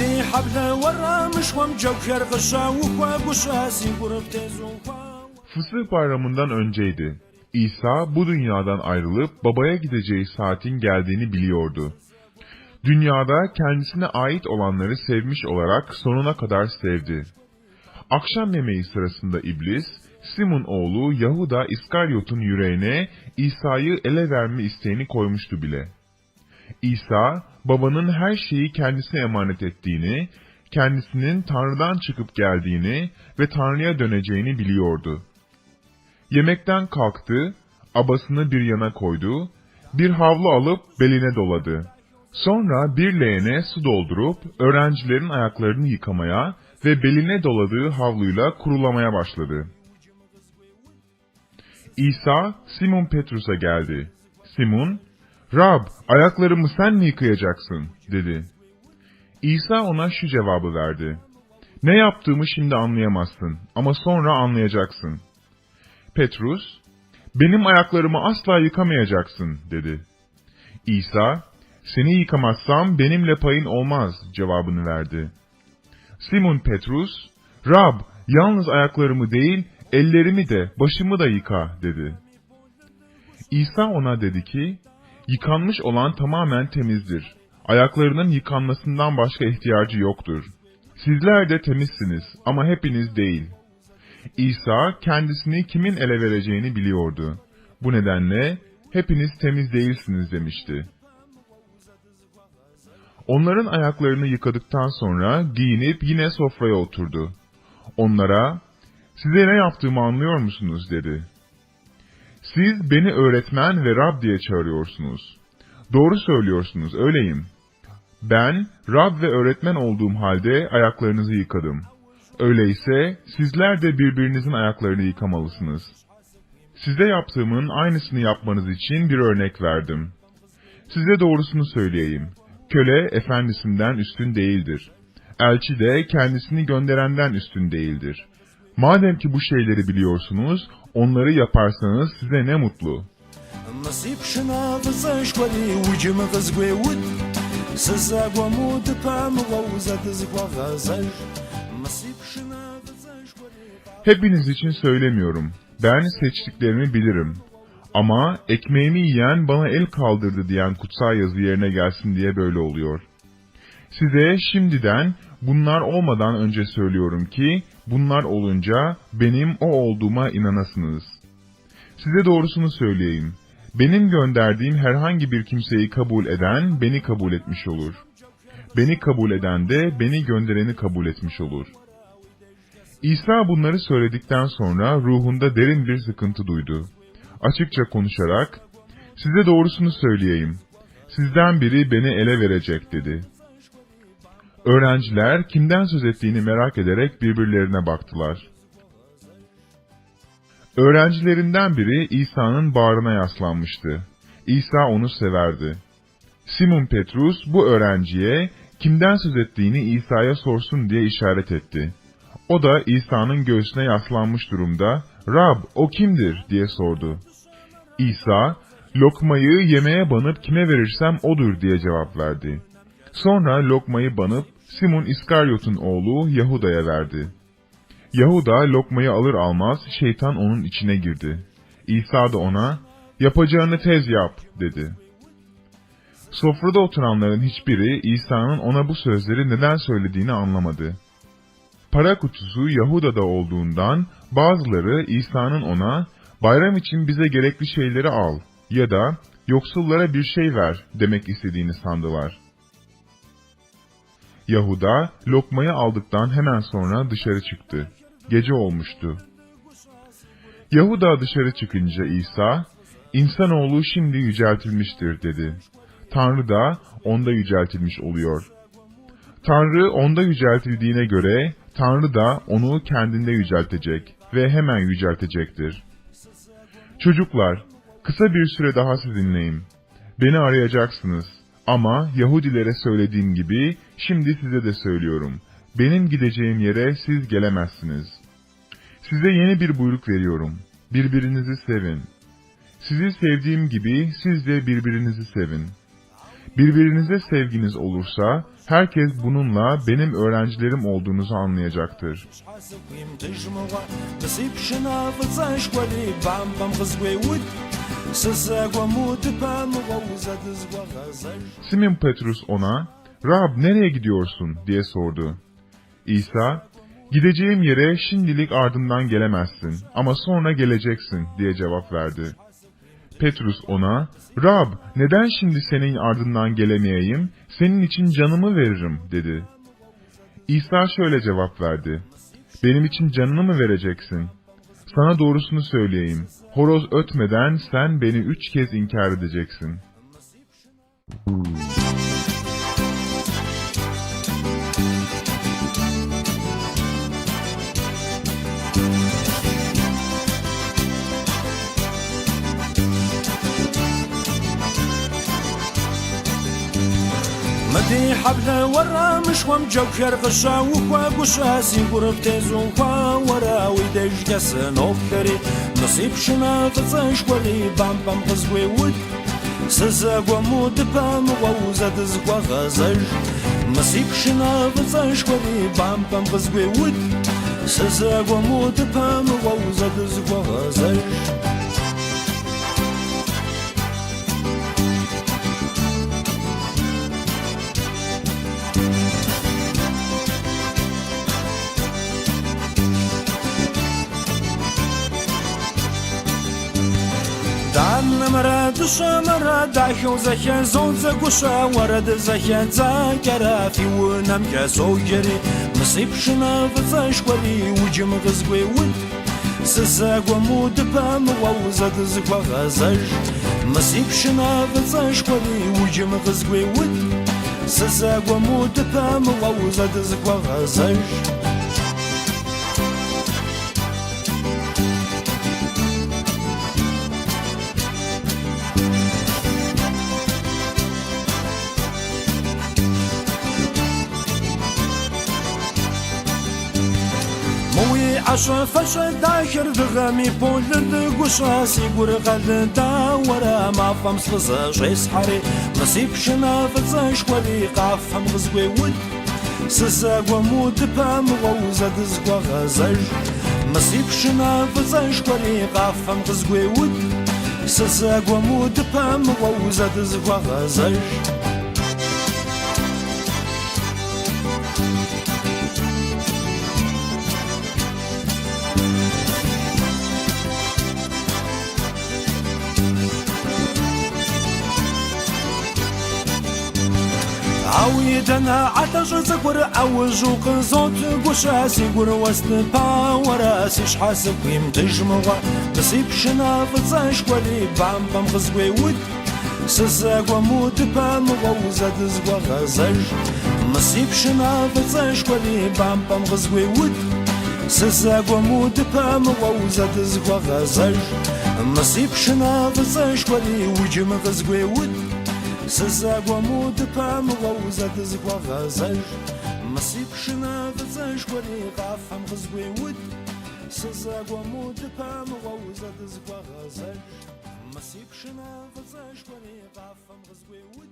دي حبل ورا مش ومجو شر قشا وكوا قشا سيقور بتزوكوا Fısıh bayramından önceydi. İsa bu dünyadan ayrılıp babaya gideceği saatin geldiğini biliyordu. Dünyada kendisine ait olanları sevmiş olarak sonuna kadar sevdi. Akşam yemeği sırasında iblis, Simon oğlu Yahuda İskaryot'un yüreğine İsa'yı ele verme isteğini koymuştu bile. İsa, babanın her şeyi kendisine emanet ettiğini, kendisinin Tanrı'dan çıkıp geldiğini ve Tanrı'ya döneceğini biliyordu. Yemekten kalktı, abasını bir yana koydu, bir havlu alıp beline doladı. Sonra bir leğene su doldurup öğrencilerin ayaklarını yıkamaya ve beline doladığı havluyla kurulamaya başladı. İsa Simon Petrus'a geldi. Simon, Rab ayaklarımı sen mi yıkayacaksın? dedi. İsa ona şu cevabı verdi. Ne yaptığımı şimdi anlayamazsın ama sonra anlayacaksın. Petrus, benim ayaklarımı asla yıkamayacaksın dedi. İsa, seni yıkamazsam benimle payın olmaz cevabını verdi. Simon Petrus, Rab yalnız ayaklarımı değil ellerimi de başımı da yıka dedi. İsa ona dedi ki, yıkanmış olan tamamen temizdir. Ayaklarının yıkanmasından başka ihtiyacı yoktur. Sizler de temizsiniz ama hepiniz değil. İsa kendisini kimin ele vereceğini biliyordu. Bu nedenle hepiniz temiz değilsiniz demişti. Onların ayaklarını yıkadıktan sonra giyinip yine sofraya oturdu. Onlara, size ne yaptığımı anlıyor musunuz dedi. Siz beni öğretmen ve Rab diye çağırıyorsunuz. Doğru söylüyorsunuz, öyleyim. Ben, Rab ve öğretmen olduğum halde ayaklarınızı yıkadım. Öyleyse sizler de birbirinizin ayaklarını yıkamalısınız. Size yaptığımın aynısını yapmanız için bir örnek verdim. Size doğrusunu söyleyeyim. Köle efendisinden üstün değildir. Elçi de kendisini gönderenden üstün değildir. Madem ki bu şeyleri biliyorsunuz, onları yaparsanız size ne mutlu. Hepiniz için söylemiyorum. Ben seçtiklerimi bilirim. Ama ekmeğimi yiyen bana el kaldırdı diyen kutsal yazı yerine gelsin diye böyle oluyor. Size şimdiden bunlar olmadan önce söylüyorum ki bunlar olunca benim o olduğuma inanasınız. Size doğrusunu söyleyeyim. Benim gönderdiğim herhangi bir kimseyi kabul eden beni kabul etmiş olur. Beni kabul eden de beni göndereni kabul etmiş olur. İsa bunları söyledikten sonra ruhunda derin bir sıkıntı duydu. Açıkça konuşarak, size doğrusunu söyleyeyim. Sizden biri beni ele verecek dedi. Öğrenciler kimden söz ettiğini merak ederek birbirlerine baktılar. Öğrencilerinden biri İsa'nın bağrına yaslanmıştı. İsa onu severdi. Simon Petrus bu öğrenciye kimden söz ettiğini İsa'ya sorsun diye işaret etti. O da İsa'nın göğsüne yaslanmış durumda, Rab o kimdir diye sordu. İsa, lokmayı yemeğe banıp kime verirsem odur diye cevap verdi. Sonra lokmayı banıp Simon İskaryot'un oğlu Yahuda'ya verdi. Yahuda lokmayı alır almaz şeytan onun içine girdi. İsa da ona, yapacağını tez yap dedi. Sofrada oturanların hiçbiri İsa'nın ona bu sözleri neden söylediğini anlamadı. Para kutusu Yahuda'da olduğundan bazıları İsa'nın ona bayram için bize gerekli şeyleri al ya da yoksullara bir şey ver demek istediğini sandılar. Yahuda lokmayı aldıktan hemen sonra dışarı çıktı. Gece olmuştu. Yahuda dışarı çıkınca İsa, İnsanoğlu şimdi yüceltilmiştir dedi. Tanrı da onda yüceltilmiş oluyor. Tanrı onda yüceltildiğine göre Tanrı da onu kendinde yüceltecek ve hemen yüceltecektir. Çocuklar, kısa bir süre daha sizinleyim. Beni arayacaksınız ama Yahudilere söylediğim gibi şimdi size de söylüyorum. Benim gideceğim yere siz gelemezsiniz. Size yeni bir buyruk veriyorum. Birbirinizi sevin. Sizi sevdiğim gibi siz de birbirinizi sevin. Birbirinize sevginiz olursa, herkes bununla benim öğrencilerim olduğunuzu anlayacaktır. Simon Petrus ona, Rab nereye gidiyorsun diye sordu. İsa, gideceğim yere şimdilik ardımdan gelemezsin ama sonra geleceksin diye cevap verdi. Petrus ona, Rab neden şimdi senin ardından gelemeyeyim, senin için canımı veririm dedi. İsa şöyle cevap verdi, benim için canını mı vereceksin?'' Sana doğrusunu söyleyeyim, horoz ötmeden sen beni üç kez inkar edeceksin.'' مدي حبل ورا مش وم جوكر غشا وكوا قشا سيقور بتيزو كوا ورا ويدج قس نوفري نصيب شنا فزاش ولي بام بام غزوي ود سزا ومود بام ووزد زغوا غزاج نصيب شنا فزاش ولي بام بام غزوي ود سزا ومود بام ووزد زغوا غزاج دان مرا دوشا مرا داخل زخن زون زگوشا ورد زخن زاگرا في ونم كسو جري مصيب شنا فزاش ولي وجم غزوي ود سزاق ومود بام ووزد زقوا غزاج مصيب شنا فزاش ولي وجم غزوي ود سزاق ومود بام عشر فشر داخر دغامي بولر دقوش راسي قر غد داورا ما فهم سلزاش يسحري نصيب شنا فزاش ولي قافهم غزوي ود. سزا ومود بام غوزة دزقوا غزج. نصيب شنا فزاش ولي قافهم غزوي ود. سزا ومود بام غوزة دزقوا غزج. عويدنا عطش زقور عوج وقنزوت قشا سيقور وسط با وراسيش حاسب قيم تجمغا نصيب شنا فزاش ولي بام بام غزوي ود سزاق وموت بام ووزد زقوا غزاج نصيب شنا فزاش ولي بام بام غزوي ود سزاق وموت بام ووزد زقوا غزاج نصيب شنا فزاش ولي وجم Ze głomodu pamował zady z głowa zeż Masy pszyna wyzeż głory gafam gozgły łód. Ze głomodu pamował zady z głowa zeż Masy pszyna wyzeż głory gafam gozgły łód.